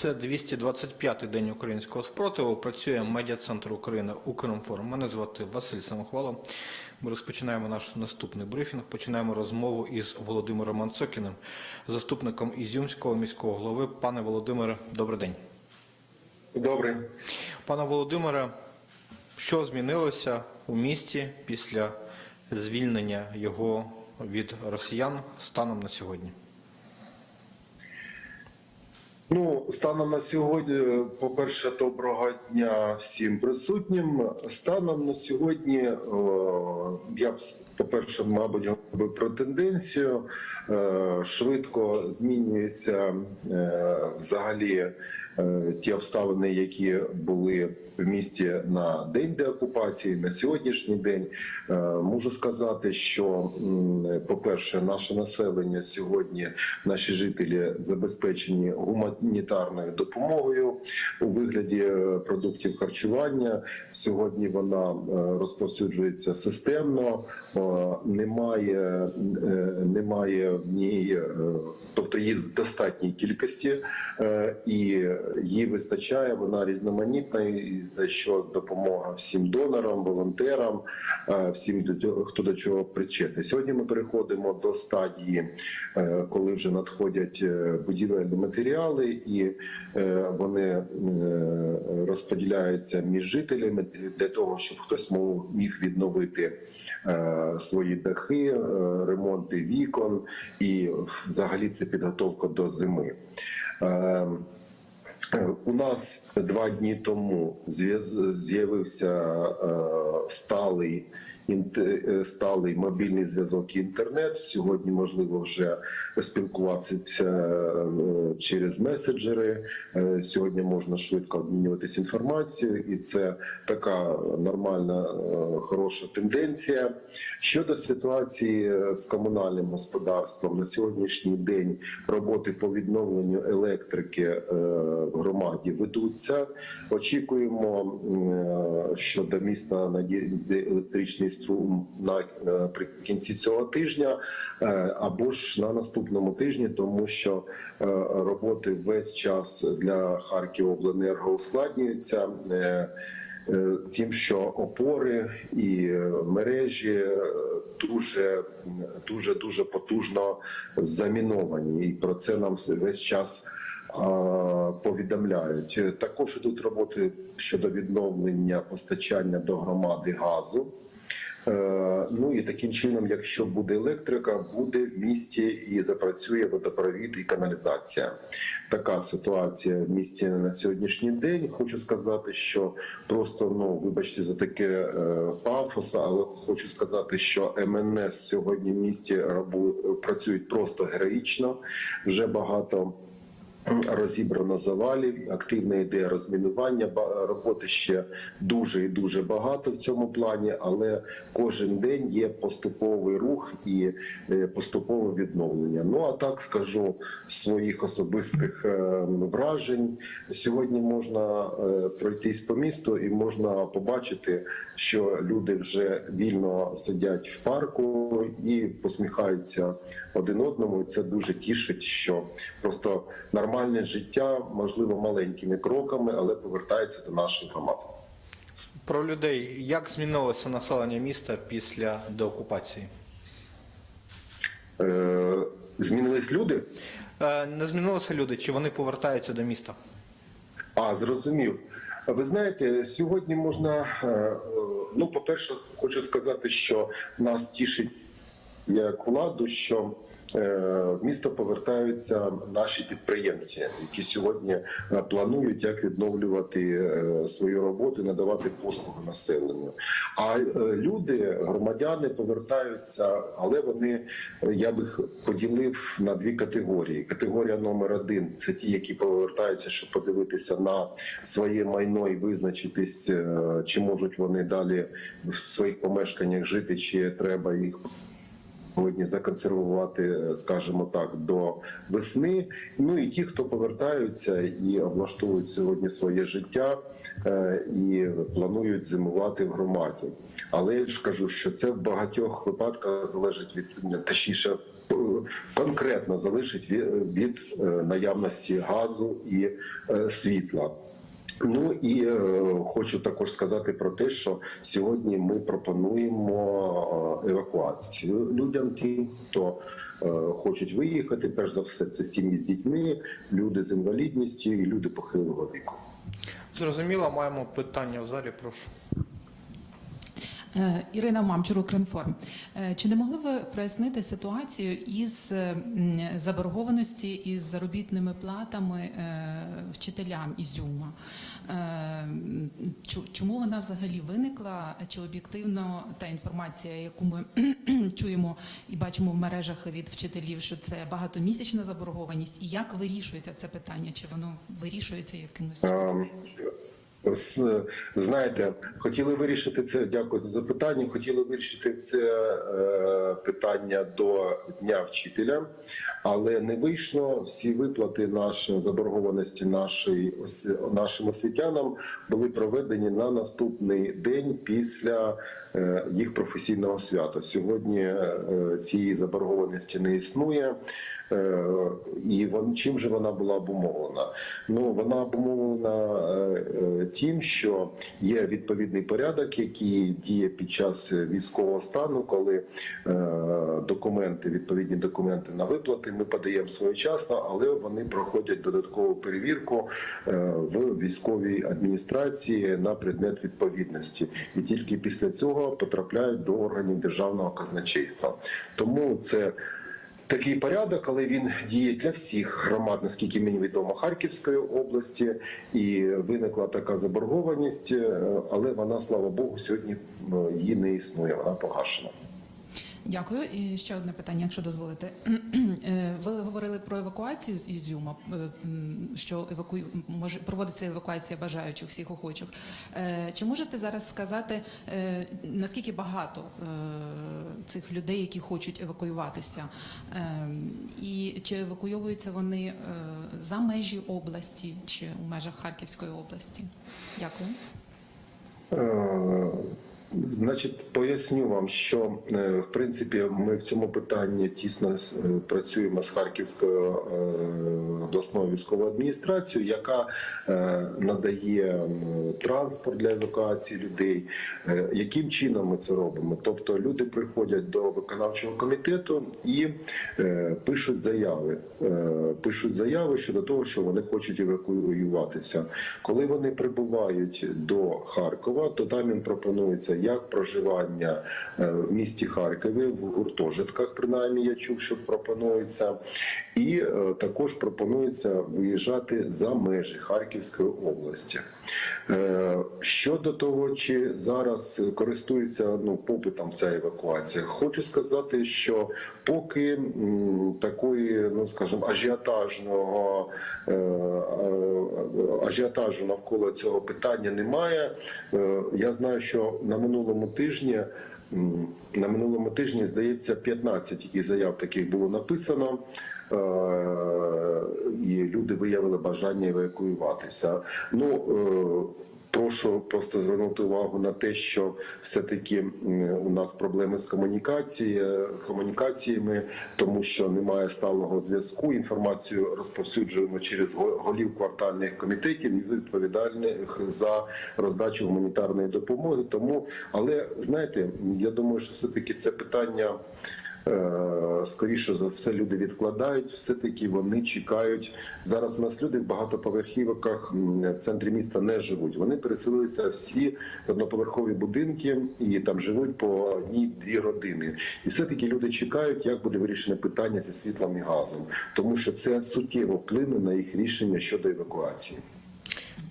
Це 225-й день українського спротиву. Працює медіа-центр України Укрінформ. Мене звати Василь Самохвало. Ми розпочинаємо наш наступний брифінг. Починаємо розмову із Володимиром Манцокіним, заступником Ізюмського міського голови. Пане Володимире, добрий день. Добре. Пане Володимире, що змінилося у місті після звільнення його від росіян станом на сьогодні? Ну, станом на сьогодні, по-перше, доброго дня всім присутнім. Станом на сьогодні, я б, по-перше, мабуть, говорив про тенденцію. Е, Швидко змінюються е, взагалі е, ті обставини, які були в місті на день деокупації, на сьогоднішній день. Е, Можу сказати, що, по-перше, наше населення сьогодні, наші жителі забезпечені гуманітарною допомогою у вигляді е, продуктів харчування. Сьогодні вона е, розповсюджується системно, е, немає, е, немає в ній, е, тобто її в достатній кількості, е, і їй вистачає. Вона різноманітна, за що допомога всім донорам, волонтерам, е, всім хто до чого причетний. Сьогодні ми переходимо до стадії, е, коли вже надходять е, будівельні матеріали, і вони розподіляються між жителями для того, щоб хтось міг відновити свої дахи, ремонти вікон, і взагалі це підготовка до зими. Е, у нас два дні тому з'явився е, сталий сталий мобільний зв'язок і інтернет. Сьогодні можливо вже спілкуватися е, через меседжери. Е, Сьогодні можна швидко обмінюватися інформацією, і це така нормальна е, хороша тенденція. Щодо ситуації з комунальним господарством на сьогоднішній день роботи по відновленню електрики е, в громаді ведуться. Очікуємо, що до міста електричний струм наприкінці цього тижня е, або ж на наступному тижні, тому що е, роботи весь час для Харківобленерго ускладнюються. е, е, Тим, що опори і е, мережі е, дуже дуже дуже потужно заміновані, і про це нам весь час повідомляють. Також ідуть роботи щодо відновлення постачання до громади газу. Е, Ну і таким чином, якщо буде електрика, буде в місті і запрацює водопровід і каналізація. Така ситуація в місті на сьогоднішній день. Хочу сказати, що просто ну вибачте за таке е, пафос, але хочу сказати, що МНС сьогодні в місті працюють просто героїчно. Вже багато розібрано завалів, активна ідея розмінування. Роботи ще дуже і дуже багато в цьому плані, але кожен день є поступовий рух і е, поступове відновлення. Ну а так скажу своїх особистих е, вражень. Сьогодні можна е, пройтись по місту і можна побачити, що люди вже вільно сидять в парку і посміхаються один одному. Це дуже тішить, що просто нормальне життя, можливо, маленькими кроками, але повертається до нашої громади. Про людей. Як змінилося населення міста після деокупації? Е, Змінились люди? Е, Не змінилися люди, чи вони повертаються до міста? А, зрозумів. Ви знаєте, сьогодні можна, е, е, ну, по-перше, хочу сказати, що нас тішить як владу, що в місто повертаються наші підприємці, які сьогодні е, планують як відновлювати е, свою роботу, надавати послуги населенню. А е, люди, громадяни повертаються, але вони е, я би поділив на дві категорії. Категорія номер один це ті, які повертаються, щоб подивитися на своє майно і визначитись, е, чи можуть вони далі в своїх помешканнях жити, чи треба їх сьогодні законсервувати, е, скажімо так, до весни. Ну і ті, хто повертаються і облаштовують сьогодні своє життя е, і планують зимувати в громаді. Але я ж кажу, що це в багатьох випадках залежить від точніше. е, конкретно залишить від, наявності газу і світла. Ну і е, хочу також сказати про те, що сьогодні ми пропонуємо е, евакуацію людям, тим, хто е, хочуть виїхати. Перш за все, це сім'ї з дітьми, люди з інвалідністю і люди похилого віку. Зрозуміло, маємо питання в залі, прошу. Е, Ірина Мамчур, Укрінформ. Е, Чи не могли ви прояснити ситуацію із заборгованості із заробітними платами е, вчителям Ізюма? Чому вона взагалі виникла? Чи об'єктивно та інформація, яку ми чуємо і бачимо в мережах від вчителів, що це багатомісячна заборгованість? І як вирішується це питання? Чи воно вирішується якимось чином? З- Знаєте, хотіли вирішити це. Дякую за запитання. Хотіли вирішити це е, питання до дня вчителя, але не вийшло. Всі виплати наші заборгованості нашої нашим освітянам були проведені на наступний день після е, їх професійного свята. Сьогодні е, цієї заборгованості не існує. Е, І чим же вона була обумовлена? Ну вона обумовлена е, е, тим, що є відповідний порядок, який діє під час військового стану, коли документи, відповідні документи на виплати, ми подаємо своєчасно, але вони проходять додаткову перевірку в військовій адміністрації на предмет відповідності, і тільки після цього потрапляють до органів державного казначейства. Тому це. Такий порядок, але він діє для всіх громад, наскільки мені відомо, Харківської області, і виникла така заборгованість, е, але вона, слава Богу, сьогодні її не існує. Вона погашена. Дякую. І ще одне питання, якщо дозволите. Е, Ви говорили про евакуацію з Ізюма, е, що евакую... може проводиться евакуація бажаючих всіх охочих. Е, Чи можете зараз сказати, наскільки багато цих людей, які хочуть евакуюватися, Е, і чи евакуйовуються вони за межі області чи у межах Харківської області? Дякую. Значить, поясню вам, що е, в принципі ми в цьому питанні тісно е, працюємо з Харківською е, обласною військовою адміністрацією, яка надає транспорт для евакуації людей. Яким чином ми це робимо? Тобто люди приходять до виконавчого комітету і пишуть заяви. Пишуть заяви щодо того, що вони хочуть евакуюватися. Коли вони прибувають до Харкова, то там їм пропонується як проживання е, в місті Харкові в гуртожитках, принаймні я чув, що пропонується, і е, також пропонується виїжджати за межі Харківської області. Е, Щодо того, чи зараз користується ну попитом ця евакуація, хочу сказати, що поки такої, ну скажімо, ажіотажного ажіотажу навколо цього питання немає. Я знаю, що на минулому тижні. На минулому тижні здається 15 тільки заяв таких було написано, е, і люди виявили бажання евакуюватися. Ну е, Прошу просто звернути увагу на те, що все-таки у нас проблеми з комунікацією, комунікаціями, тому що немає сталого зв'язку. Інформацію розповсюджуємо через голів квартальних комітетів відповідальних за роздачу гуманітарної допомоги. Тому, але знаєте, я думаю, що все-таки це питання. Е, Скоріше за все, люди відкладають. Все таки вони чекають. Зараз у нас люди в багатоповерхівках в центрі міста не живуть. Вони переселилися всі в одноповерхові будинки і там живуть по одній-дві родини. І все таки люди чекають, як буде вирішене питання зі світлом і газом, тому що це суттєво вплине на їх рішення щодо евакуації.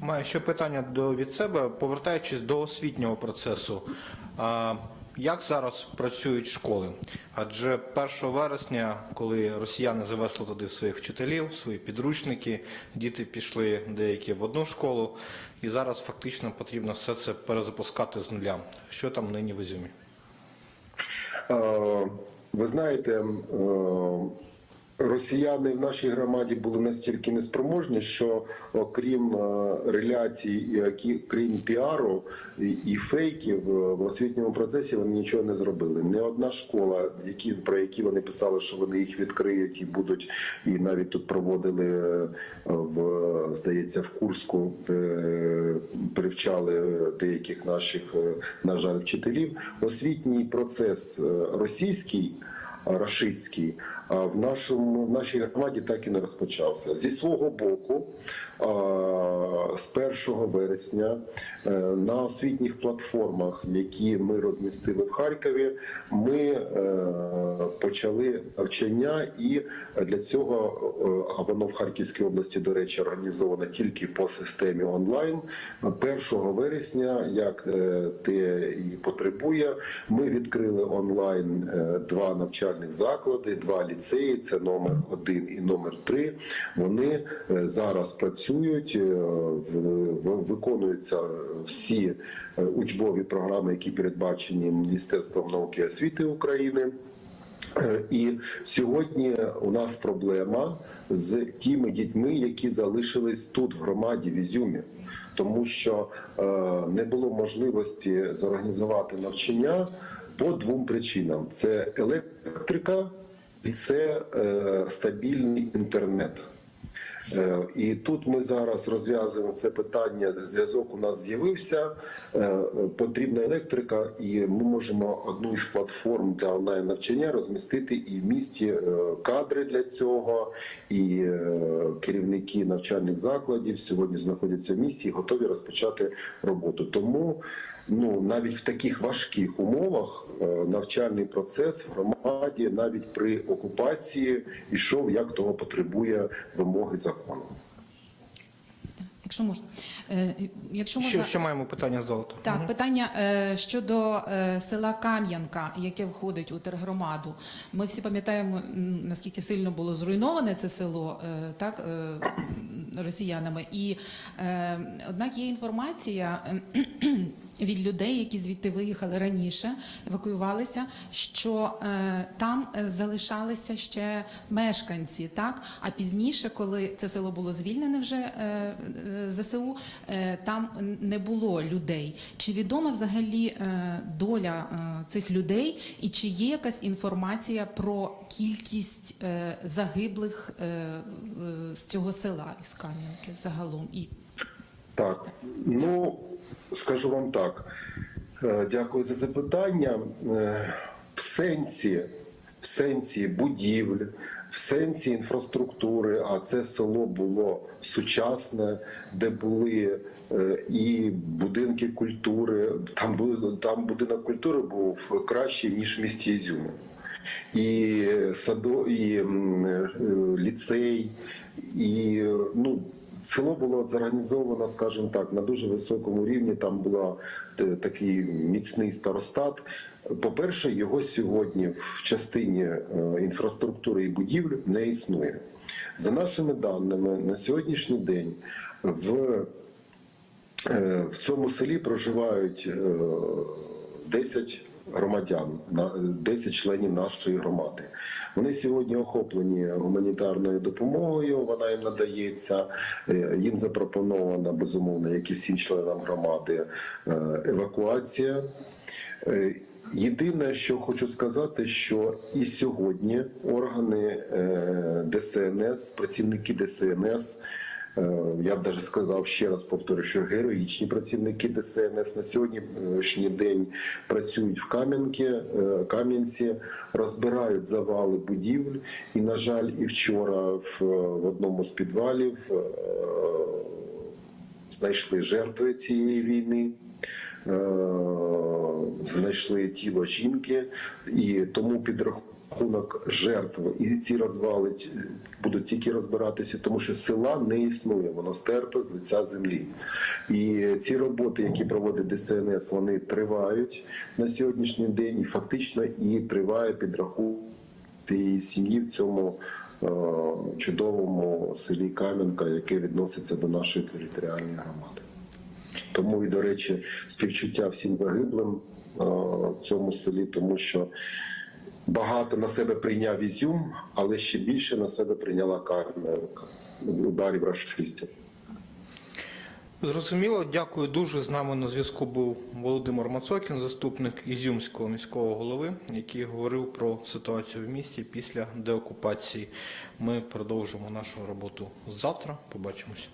Маю ще питання до від себе, повертаючись до освітнього процесу. Як зараз працюють школи? Адже 1 вересня, коли росіяни завезли туди своїх вчителів, свої підручники, діти пішли деякі в одну школу, і зараз фактично потрібно все це перезапускати з нуля. Що там нині в Ізюмі? Е, Ви знаєте, е, Росіяни в нашій громаді були настільки неспроможні, що окрім е, реляцій, і окі- крім піару і, фейків е, в освітньому процесі вони нічого не зробили. Не одна школа, які про які вони писали, що вони їх відкриють і будуть, і навіть тут проводили е, в здається в Курську, привчали деяких наших, на жаль, вчителів. Освітній процес російський рашистський в нашому в нашій громаді так і не розпочався. Зі свого боку, з 1 вересня е, на освітніх платформах, які ми розмістили в Харкові, ми е, почали навчання, і для цього е, а воно в Харківській області, до речі, організовано тільки по системі онлайн. 1 вересня, як те і потребує, ми відкрили онлайн два навчальних заклади, два ліцеї. Це номер один і номер три. Вони е, зараз працюють, е, виконуються всі е, учбові програми, які передбачені Міністерством науки і освіти України. І сьогодні у нас проблема з тими дітьми, які залишились тут в громаді в Ізюмі, тому що не було можливості зорганізувати навчання по двом причинам: це електрика і це е, стабільний інтернет. Е, І тут ми зараз розв'язуємо це питання. Зв'язок у нас з'явився. е, Потрібна електрика, і ми можемо одну із платформ для онлайн навчання розмістити і в місті е, кадри для цього, і е, керівники навчальних закладів сьогодні знаходяться в місті і готові розпочати роботу. Тому ну навіть в таких важких умовах е, навчальний процес в громаді, навіть при окупації, ішов як того потребує вимоги закону. Якщо можна, Е, якщо можна ще маємо питання з золота. Так, питання е, щодо села Кам'янка, яке входить у тергромаду. Ми всі пам'ятаємо, наскільки сильно було зруйноване це село так, росіянами. І однак є інформація. Від людей, які звідти виїхали раніше, евакуювалися, що е, там е, залишалися ще мешканці, так а пізніше, коли це село було звільнене вже е, е, ЗСУ, е, там не було людей. Чи відома взагалі е, доля е, цих людей, і чи є якась інформація про кількість е, загиблих е, з цього села із Кам'янки загалом? І Так, ну скажу вам так. Е, Дякую за запитання. Е, В сенсі, в сенсі будівель, в сенсі інфраструктури, а це село було сучасне, де були е, і будинки культури. Там там будинок культури був кращий ніж в місті Ізюмі. І садо, і ліцей, і ну. Село було зорганізовано, скажімо так, на дуже високому рівні. Там була е, такий міцний старостат. По-перше, його сьогодні в частині е, інфраструктури і будівель не існує. За нашими даними, на сьогоднішній день в, е, в цьому селі проживають е, 10 громадян, 10 членів нашої громади. Вони сьогодні охоплені гуманітарною допомогою. Вона їм надається. Е, Їм запропонована безумовно, як і всім членам громади, е, евакуація. Е, Єдине, що хочу сказати, що і сьогодні органи ДСНС, працівники ДСНС, я б навіть сказав ще раз повторю, що героїчні працівники ДСНС на сьогоднішній день працюють в Кам'янці, е, Кам'янці, розбирають завали будівель. І, на жаль, і вчора в, в одному з підвалів е, знайшли жертви цієї війни. Е, Знайшли тіло жінки, і тому підрахунок жертв і ці розвали будуть тільки розбиратися, тому що села не існує, воно стерто з лиця землі. І ці роботи, які проводить ДСНС, вони тривають на сьогоднішній день, і фактично і триває підрахунок цієї сім'ї в цьому е, чудовому селі Кам'янка, яке відноситься до нашої територіальної громади. Тому і, до речі, співчуття всім загиблим е, в цьому селі, тому що багато на себе прийняв Ізюм, але ще більше на себе прийняла Карменка ударів рашистів. Зрозуміло, дякую дуже. З нами на зв'язку був Володимир Мацокін, заступник Ізюмського міського голови, який говорив про ситуацію в місті після деокупації. Ми продовжимо нашу роботу завтра. Побачимось.